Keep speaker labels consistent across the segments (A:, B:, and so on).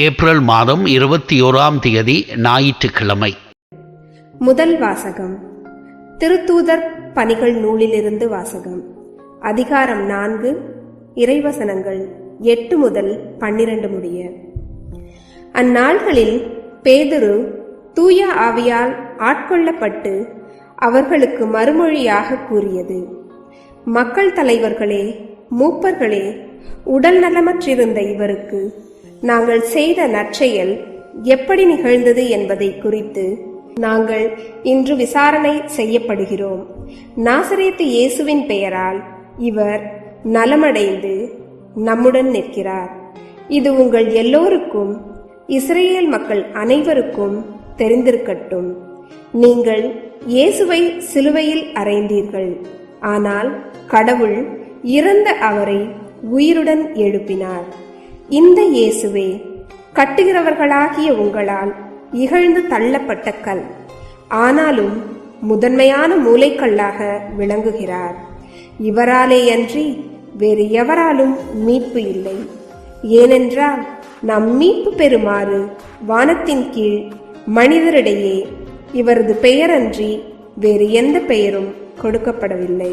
A: April மாதம் இருபத்தி ஓராம் தேதி ஞாயிற்றுக்கிழமை.
B: முதல் வாசகம். திருத்தூதர் பணிகள் நூலிலிருந்து வாசகம். அதிகாரம் நான்கு இறைவசனங்கள் எட்டு முதல் பன்னிரண்டு முடிய. அந்நாள்களில் பேதுரு தூய ஆவியால் ஆட்கொள்ளப்பட்டு அவர்களுக்கு மறுமொழியாக கூறியது. மக்கள் தலைவர்களே மூப்பர்களே உடல் நலமற்றிருந்த இவருக்கு நாங்கள் செய்த நற்செயல் எப்படி நிகழ்ந்தது என்பதை குறித்து நாங்கள் இன்று விசாரணை செய்யப்படுகிறோம். நாசரேத்து இயேசுவின் பெயரால் இவர் நலமடைந்து நம்முடன் நிற்கிறார். இது உங்கள் எல்லோருக்கும் இஸ்ரேல் மக்கள் அனைவருக்கும் தெரிந்திருக்கட்டும். நீங்கள் இயேசுவை சிலுவையில் அறைந்தீர்கள். ஆனால் கடவுள் இறந்த அவரை உயிருடன் எழுப்பினார். இந்த இயேசுவே கட்டுகிறவர்களாகிய உங்களால் இகழ்ந்து தள்ளப்பட்ட கல் ஆனாலும் முதன்மையான மூளைக்கல்லாக விளங்குகிறார். இவராலேயன்றி வேறு எவராலும் மீட்பு இல்லை. ஏனென்றால் நாம் மீட்பு பெறுமாறு வானத்தின் கீழ் மனிதரிடையே இவரது பெயரன்றி வேறு எந்த பெயரும் கொடுக்கப்படவில்லை.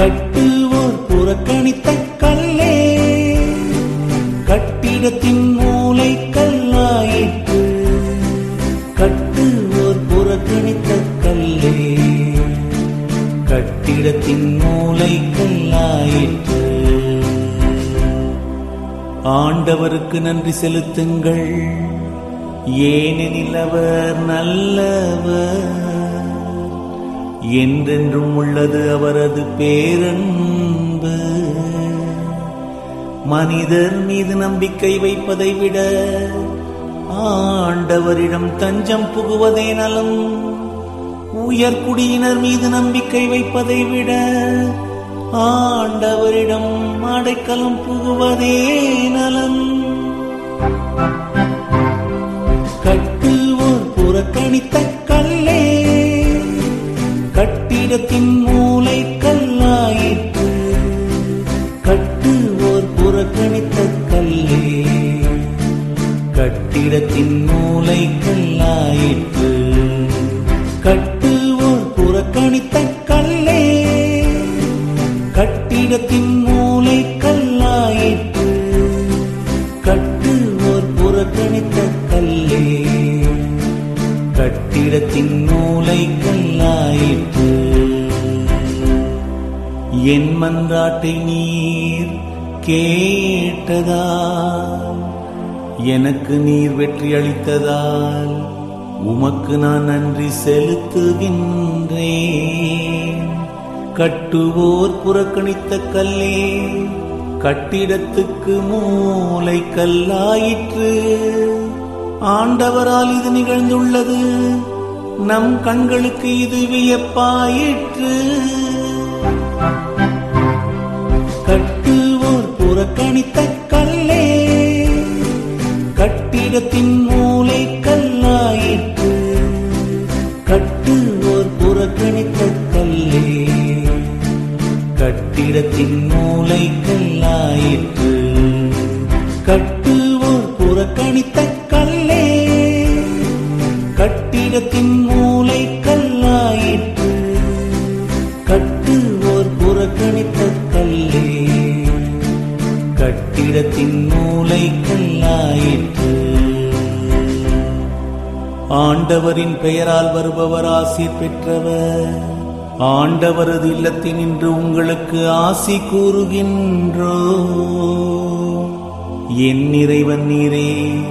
C: கட்டுவோர் புறக்கணித்த கல்லே. கட்டிடத்தின் மூளை கல்லாயிற்று கட்டுவோர் புறக்கணித்த கல்லே. கட்டிடத்தின் மூளை கல்லாயிற்று ஆண்டவருக்கு நன்றி செலுத்துங்கள். ஏனெனில் அவர் நல்லவர். என்றென்றும் உள்ளது அவரது பேரன்பு. மனிதர் மீது நம்பிக்கை வைப்பதை விட ஆண்டவரிடம் தஞ்சம் புகுவதே நலம். உயர்குடியினர் மீது நம்பிக்கை வைப்பதை விட ஆண்டவரிடம் அடைக்கலம் புகுவதே நலம். கட்டுவோர் புறக்கணித்த கட்டிடத்தின் மூளை கல்லாயிற்று கட்டுவோர் புறக்கணித்த கல்லே. கட்டிடத்தின் மூளை கல்லாயிற்று கட்டுவோர் புறக்கணித்த கல்லே. கட்டிடத்தின் மன்றாட்டை நீர் கேட்டதால் எனக்கு நீர் வெற்றி அளித்ததால் உமக்கு நான் நன்றி செலுத்துகின்றேன். கட்டுவோர் புறக்கணித்த கல்லே கட்டிடத்துக்கு மூளை கல்லாயிற்று. ஆண்டவரால் இது நிகழ்ந்துள்ளது நம் கண்களுக்கு இது வியப்பாயிற்று. பிடித்த கல்லே கட்டிடத்தின் மூளை கல்லாயிற்று கட்டுவோர் புறக்கணித்த கல்லே கட்டிடத்தின் மூளை கல்லாயிற்று கட்டுவோர் புறக்கணித்த கல்லே கட்டிடத்தின் கட்டிடத்தின் மூளைக்கல்லாயிற்று ஆண்டவரின் பெயரால் வருபவர் ஆசி பெற்றவர். ஆண்டவரது இல்லத்தினின்று உங்களுக்கு ஆசி கூறுகின்றோ. என் இறைவன் நீரே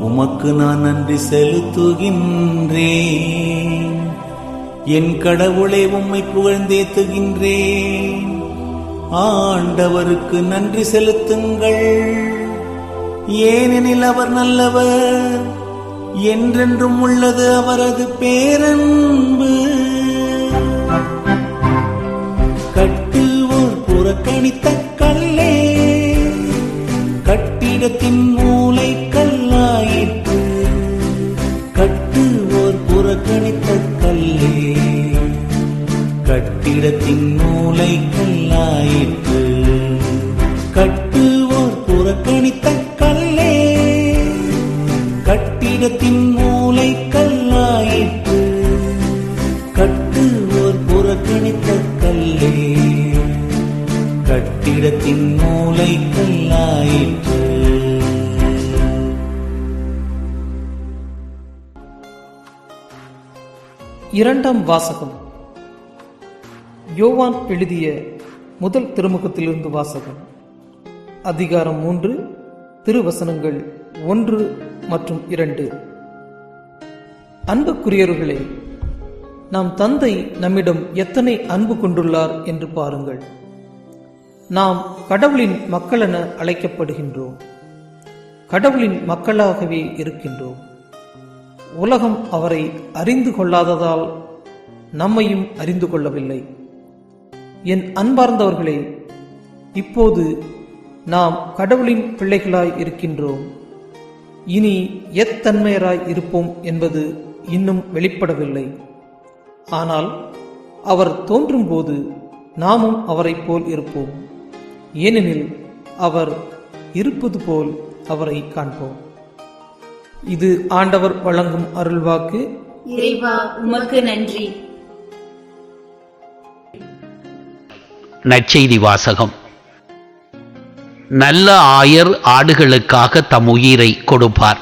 C: உமக்கு நான் நன்றி செலுத்துகின்றேன். என் கடவுளை உம்மை புகழ்ந்தேத்துகின்றேன். ஆண்டவருக்கு நன்றி செலுத்துங்கள். ஏனெனில் அவர் நல்லவர் என்றென்றும் உள்ளது அவரது பேரன்பு.
D: இரண்டாம் வாசகம். யோவான் எழுதிய முதல் திருமுகத்திலிருந்து வாசகம். அதிகாரம் மூன்று திருவசனங்கள் ஒன்று மற்றும் இரண்டு. அன்புக்குரியவர்களே நாம் தந்தை நம்மிடம் எத்தனை அன்பு கொண்டுள்ளார் என்று பாருங்கள். நாம் கடவுளின் மக்களென அழைக்கப்படுகின்றோம். கடவுளின் மக்களாகவே இருக்கின்றோம். உலகம் அவரை அறிந்து கொள்ளாததால் நம்மையும் அறிந்து கொள்ளவில்லை. என் அன்பார்ந்தவர்களே இப்போது நாம் கடவுளின் பிள்ளைகளாய் இருக்கின்றோம். இனி எத்தன்மையராய் இருப்போம் என்பது இன்னும் வெளிப்படவில்லை. ஆனால் அவர் தோன்றும்போது நாமும் அவரைப் போல் இருப்போம். ஏனெனில் அவர் இருப்பது போல் அவரை காண்போம். இது ஆண்டவர் வழங்கும் அருள்வாக்கு.
E: இறைவா உமக்கு நன்றி.
A: நற்செய்தி வாசகம். நல்ல ஆயர் ஆடுகளுக்காக தம் உயிரை கொடுப்பார்.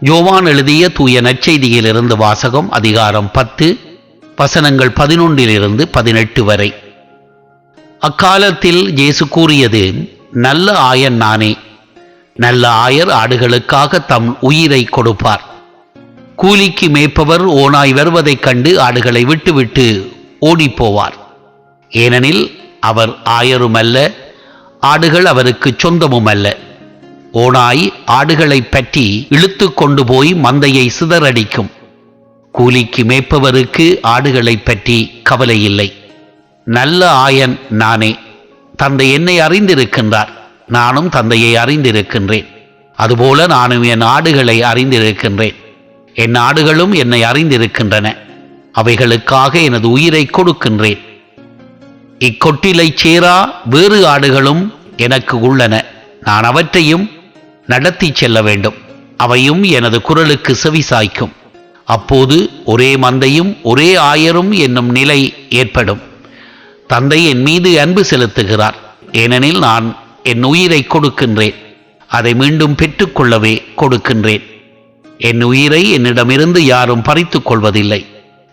A: யோவான் எழுதிய தூய நற்செய்தியிலிருந்து வாசகம் அதிகாரம் பத்து வசனங்கள் பதினொன்றிலிருந்து பதினெட்டு வரை. அக்காலத்தில் இயேசு கூறியது நல்ல ஆயன் நானே நல்ல ஆயர் ஆடுகளுக்காக தம் உயிரை கொடுப்பார். கூலிக்கு மேய்ப்பவர் ஓனாய் வருவதைக் கண்டு ஆடுகளை விட்டுவிட்டு ஓடிப்போவார். ஏனெனில் அவர் ஆயருமல்ல ஆடுகள் அவருக்கு சொந்தமுமல்ல. ஓனாய் ஆடுகளை பற்றி இழுத்து கொண்டு போய் மந்தையை சிதறடிக்கும். கூலிக்கு மேய்ப்பவருக்கு ஆடுகளை பற்றி கவலை இல்லை நல்ல ஆயன் நானே தந்தை என்னை அறிந்திருக்கின்றார். நானும் தந்தையை அறிந்திருக்கின்றேன். அதுபோல நானும் என் ஆடுகளை அறிந்திருக்கின்றேன். என் ஆடுகளும் என்னை அறிந்திருக்கின்றன. அவைகளுக்காக எனது உயிரை கொடுக்கின்றேன். இக்கொட்டிலை சேரா வேறு ஆடுகளும் எனக்கு உள்ளன. நான் அவற்றையும் நடத்தி செல்ல வேண்டும். அவையும் எனது குரலுக்கு செவிசாய்க்கும். அப்போது ஒரே மந்தையும் ஒரே ஆயரும் என்னும் நிலை ஏற்படும். தந்தை என் மீது அன்பு செலுத்துகிறார். ஏனெனில் நான் என் உயிரை கொடுக்கின்றேன். அதை மீண்டும் பெற்றுக்கொள்ளவே கொடுக்கின்றேன். என் உயிரை என்னிடமிருந்து யாரும் பறித்துக் கொள்வதில்லை.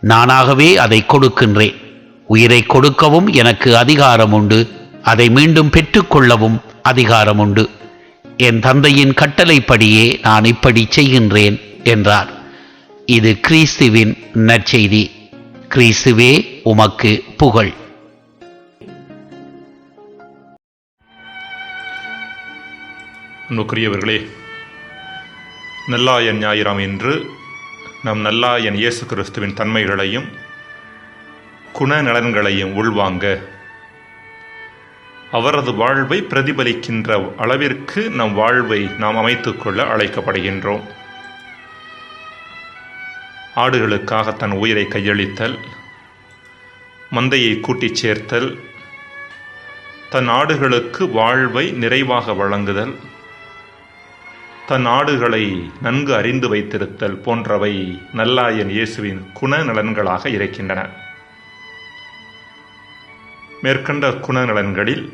A: நானாகவே அதை கொடுக்கின்றேன். உயிரை கொடுக்கவும் எனக்கு அதிகாரம் உண்டு அதை மீண்டும் பெற்றுக்கொள்ளவும் அதிகாரம் உண்டு என் தந்தையின் கட்டளைப்படியே நான் இப்படி செய்கின்றேன் என்றார். இது கிறிஸ்துவின் நற்செய்தி. கிறிஸ்துவே உமக்கு புகழ்.
F: அன்புக்குரியவர்களே நல்லாயன் ஞாயிறாம் என்று நம் நல்லாயன் இயேசு கிறிஸ்துவின் தன்மைகளையும் குணநலன்களையும் உள்வாங்க. அவரது வாழ்வை பிரதிபலிக்கின்ற அளவிற்கு நம் வாழ்வை நாம் அமைத்துக்கொள்ள அழைக்கப்படுகின்றோம். ஆடுகளுக்காக தன் உயிரை கையளித்தல் மந்தையை கூட்டிச் சேர்த்தல் தன் ஆடுகளுக்கு வாழ்வை நிறைவாக வழங்குதல் தன் ஆடுகளை நன்கு அறிந்து வைத்திருத்தல் போன்றவை நல்லாயன் இயேசுவின் குணநலன்களாக இருக்கின்றன. மேற்கண்ட குணநலன்களில்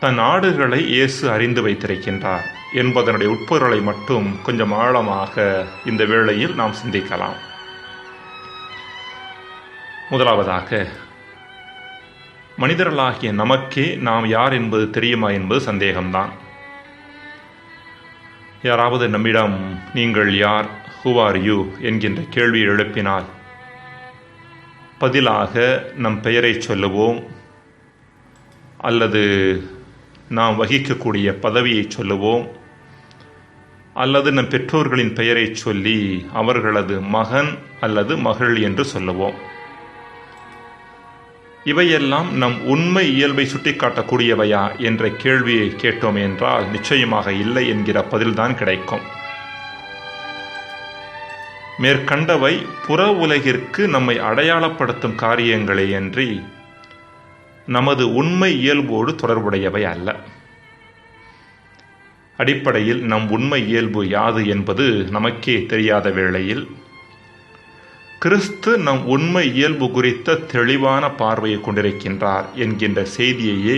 F: தன் ஆடுகளை இயேசு அறிந்து வைத்திருக்கின்றார் என்பதனுடைய உட்பொருளை மட்டும் கொஞ்சம் ஆழமாக இந்த வேளையில் நாம் சிந்திக்கலாம். முதலாவதாக மனிதர்களாகிய நமக்கே நாம் யார் என்பது தெரியுமா என்பது சந்தேகம்தான். யாராவது நம்மிடம் நீங்கள் யார்? ஹூ ஆர் யூ என்கின்ற கேள்வியை எழுப்பினால் பதிலாக நம் பெயரை சொல்லுவோம் அல்லது நாம் வகிக்கக்கூடிய பதவியை சொல்லுவோம் அல்லது நம் பெற்றோர்களின் பெயரை சொல்லி அவர்களது மகன் அல்லது மகள் என்று சொல்லுவோம். இவையெல்லாம் நம் உண்மை இயல்பை சுட்டிக்காட்டக்கூடியவையா என்ற கேள்வியை கேட்டோம் என்றால் நிச்சயமாக இல்லை என்கிற பதில்தான் கிடைக்கும். மேற்கண்டவை புற உலகிற்கு நம்மை அடையாளப்படுத்தும் காரியங்களே அன்றி நமது உண்மை இயல்போடு தொடர்புடையவை அல்ல. அடிப்படையில் நம் உண்மை இயல்பு யாது என்பது நமக்கே தெரியாத வேளையில் கிறிஸ்து நம் உண்மை இயல்பு குறித்த தெளிவான பார்வையை கொண்டிருக்கின்றார் என்கின்ற செய்தியையே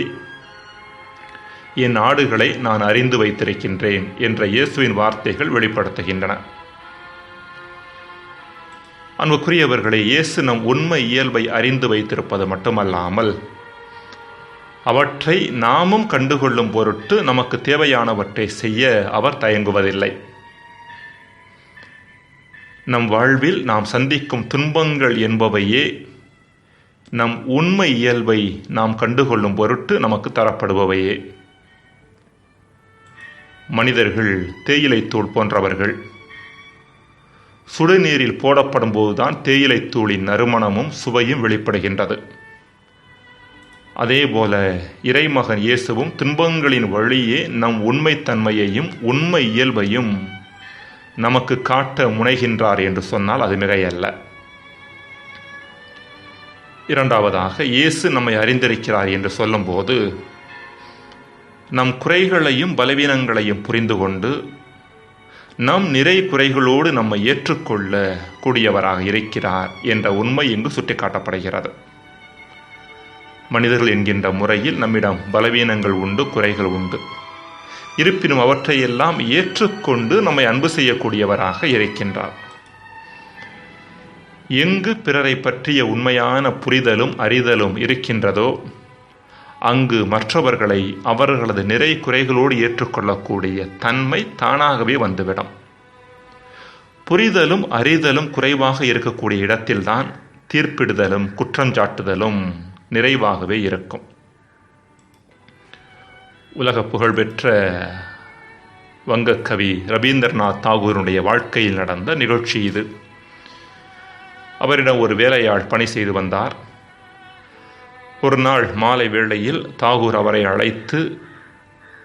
F: என் ஆடுகளை நான் அறிந்து வைத்திருக்கின்றேன் என்ற இயேசுவின் வார்த்தைகள் வெளிப்படுத்துகின்றன. அன்புக்குரியவர்களே இயேசு நம் உண்மை இயல்பை அறிந்து வைத்திருப்பது மட்டுமல்லாமல் அவற்றை நாமும் கண்டுகொள்ளும் பொருட்டு நமக்கு தேவையானவற்றை செய்ய அவர் தயங்குவதில்லை. நம் வாழ்வில் நாம் சந்திக்கும் துன்பங்கள் என்பவையே நம் உண்மை இயல்பை நாம் கண்டுகொள்ளும் பொருட்டு நமக்கு தரப்படுபவையே. மனிதர்கள் தேயிலைத்தூள் போன்றவர்கள் சுடுநீரில் போடப்படும் போதுதான் தேயிலைத்தூளின் நறுமணமும் சுவையும் வெளிப்படுகின்றது. அதேபோல இறைமகன் இயேசுவும் துன்பங்களின் வழியே நம் உண்மைத்தன்மையையும் உண்மை இயல்பையும் நமக்கு காட்ட முனைகின்றார் என்று சொன்னால் அது மிகையல்ல. இரண்டாவதாக இயேசு நம்மை அறிந்திருக்கிறார் என்று சொல்லும்போது நம் குறைகளையும் பலவீனங்களையும் புரிந்து கொண்டு நம் நிறை குறைகளோடு நம்மை ஏற்றுக்கொள்ள கூடியவராக இருக்கிறார் என்ற உண்மை இங்கு சுட்டிக்காட்டப்படுகிறது. மனிதர்கள் என்கின்ற முறையில் நம்மிடம் பலவீனங்கள் உண்டு குறைகள் உண்டு. இருப்பினும் அவற்றையெல்லாம் ஏற்றுக்கொண்டு நம்மை அன்பு செய்யக்கூடியவராக இருக்கின்றார். எங்கு பிறரை பற்றிய உண்மையான புரிதலும் அறிதலும் இருக்கின்றதோ அங்கு மற்றவர்களை அவர்களது நிறை குறைகளோடு ஏற்றுக்கொள்ளக்கூடிய தன்மை தானாகவே வந்துவிடும். புரிதலும் அறிதலும் குறைவாக இருக்கக்கூடிய இடத்தில்தான் தீர்ப்பிடுதலும் குற்றஞ்சாட்டுதலும் நிறைவாகவே இருக்கும். உலக புகழ்பெற்ற வங்கக்கவி ரவீந்திரநாத் தாகூருடைய வாழ்க்கையில் நடந்த நிகழ்ச்சி இது. அவரிடம் ஒரு வேலையாள் பணி செய்து வந்தார். ஒரு நாள் மாலை வேளையில் தாகூர் அவரை அழைத்து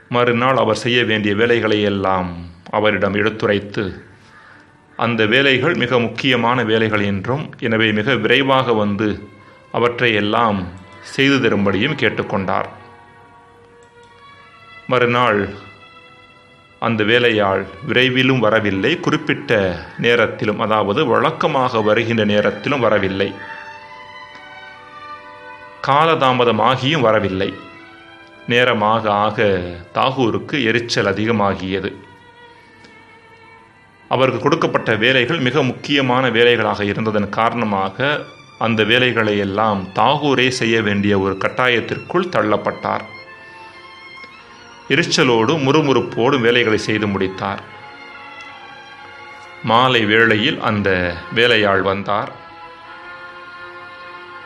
F: மறுநாள் அவர் செய்ய வேண்டிய வேலைகளை எல்லாம் அவரிடம் எடுத்துரைத்து அந்த வேலைகள் மிக முக்கியமான வேலைகள் என்றும் எனவே மிக விரைவாக வந்து அவற்றை எல்லாம் செய்து தரும்படியும் கேட்டுக்கொண்டார். மறுநாள் அந்த வேலையாள் விரைவிலும் வரவில்லை. குறிப்பிட்ட நேரத்திலும் அதாவது வழக்கமாக வருகின்ற நேரத்திலும் வரவில்லை. காலதாமதமாகியும் வரவில்லை. நேரமாக ஆக தாகூருக்கு எரிச்சல் அதிகமாகியது. அவருக்கு கொடுக்கப்பட்ட வேலைகள் மிக முக்கியமான வேலைகளாக இருந்ததன் காரணமாக அந்த வேலைகளை எல்லாம் தாகூரே செய்ய வேண்டிய ஒரு கட்டாயத்திற்குள் தள்ளப்பட்டார். எரிச்சலோடும் முறுமுறுப்போடும் வேலைகளை செய்து முடித்தார். மாலை வேளையில் அந்த வேலையாள் வந்தார்.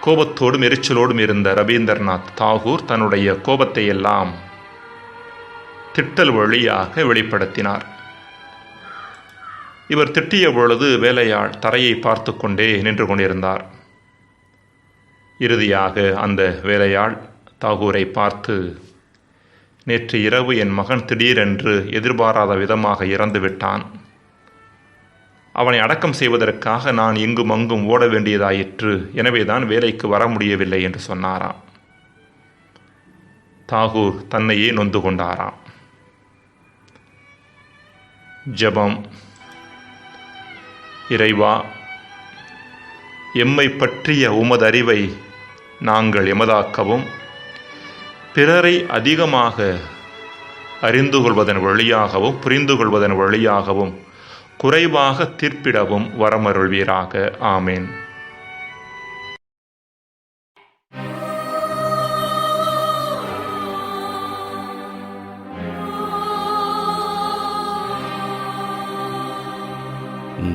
F: கோபத்தோடும் எரிச்சலோடும் இருந்த ரவீந்திரநாத் தாகூர் தன்னுடைய கோபத்தை எல்லாம் திட்டல் வழியாக வெளிப்படுத்தினார். இவர் திட்டிய பொழுது வேலையாள் தரையை பார்த்து கொண்டே நின்று கொண்டிருந்தார். இறுதியாக அந்த வேலையாள் தாகூரை பார்த்து நேற்று இரவு என் மகன் திடீரென்று எதிர்பாராத விதமாக இறந்துவிட்டான் அவனை அடக்கம் செய்வதற்காக நான் இங்கும் அங்கும் ஓட வேண்டியதாயிற்று. எனவேதான் வேலைக்கு வர முடியவில்லை என்று சொன்னாராம். தாகூர் தன்னையே நொந்து கொண்டாராம். ஜெபம் இறைவா எம்மை பற்றிய உமதறிவை நாங்கள் எமதாக்கவும் பிறரை அதிகமாக அறிந்து கொள்வதன் வழியாகவும் புரிந்து கொள்வதன் வழியாகவும் குறைவாக தீர்ப்பிடவும் வரமருள்வீராக. ஆமேன்.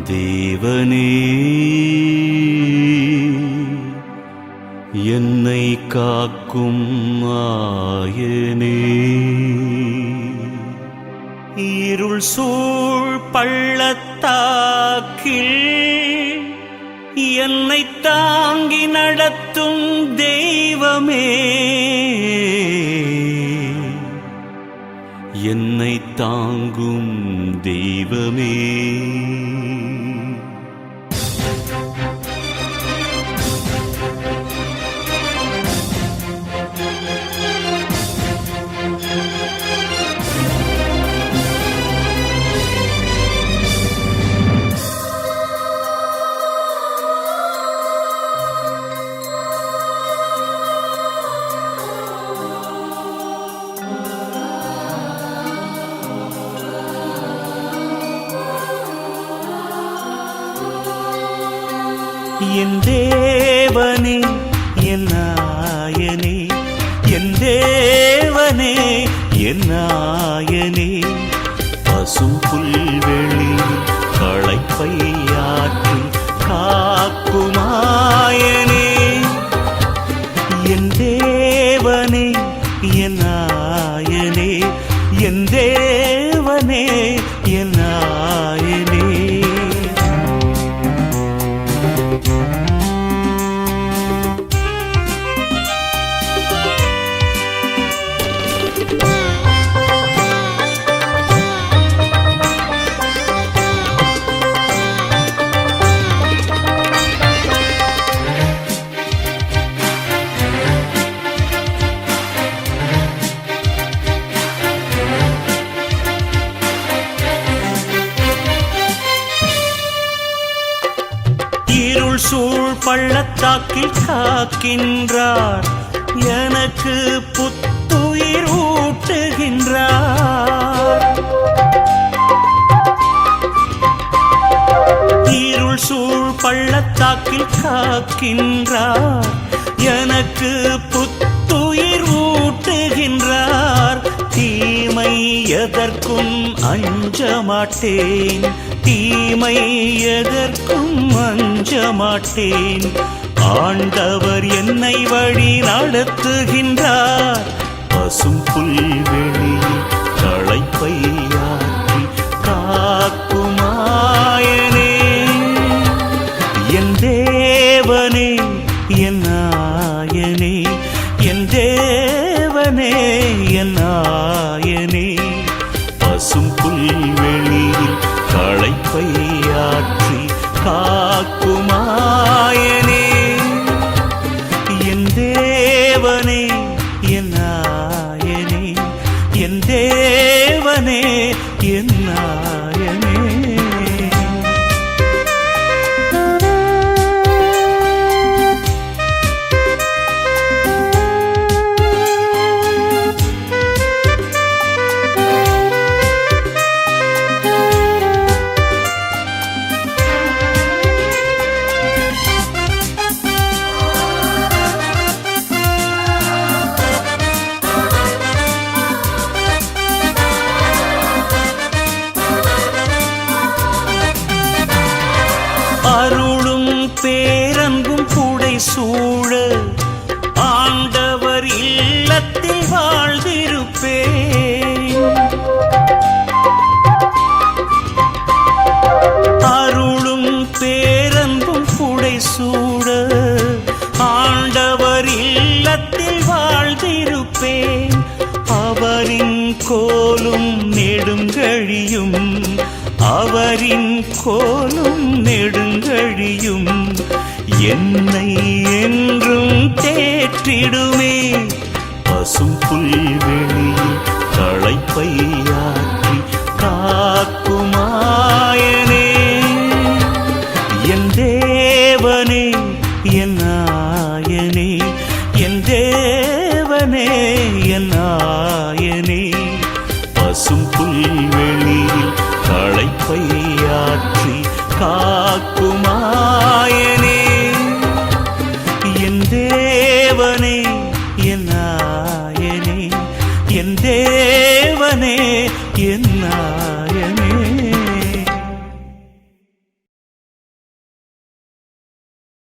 C: தேவனே என்னை
G: காக்கும் ஆயனே. இருள் சூழ் பள்ளத்தாக்கில் என்னை தாங்கி நடத்தும் தெய்வமே. என்னை தாங்கும் தெய்வமே. புல்வெளி களைப்பையாற்று பள்ளத்தாக்கில் காக்கின்றார் எனக்கு புத்துயிர் ஊட்டுகின்றார். இருள் சூழ் பள்ளத்தாக்கில் காக்கின்றார். எனக்கு புத்துயிர் ஊட்டுகின்றார். தீமை எதற்கும் அஞ்ச மாட்டேன். தீமை எதற்கும் அஞ்ச மாட்டேன் ஆண்டவர் என்னை வழி நடத்துகின்றார். பசும் புல்வெளியில் களைப்பை காக்குமாயனே. என் தேவனே என் என் பேரன்பும் கூடை சூழ ஆண்டவர் இல்லத்தில் வாழ்ந்திருப்பேன். அருளும் பேரன்பும் கூடை சூழ ஆண்டவர் இல்லத்தில் வாழ்ந்திருப்பேன். அவரின் கோ அவரின் கோலும் நெடுங்கழியும் என்னை என்றும் தேற்றிடுமே. பசும் புல்வெளியில் களைப்பை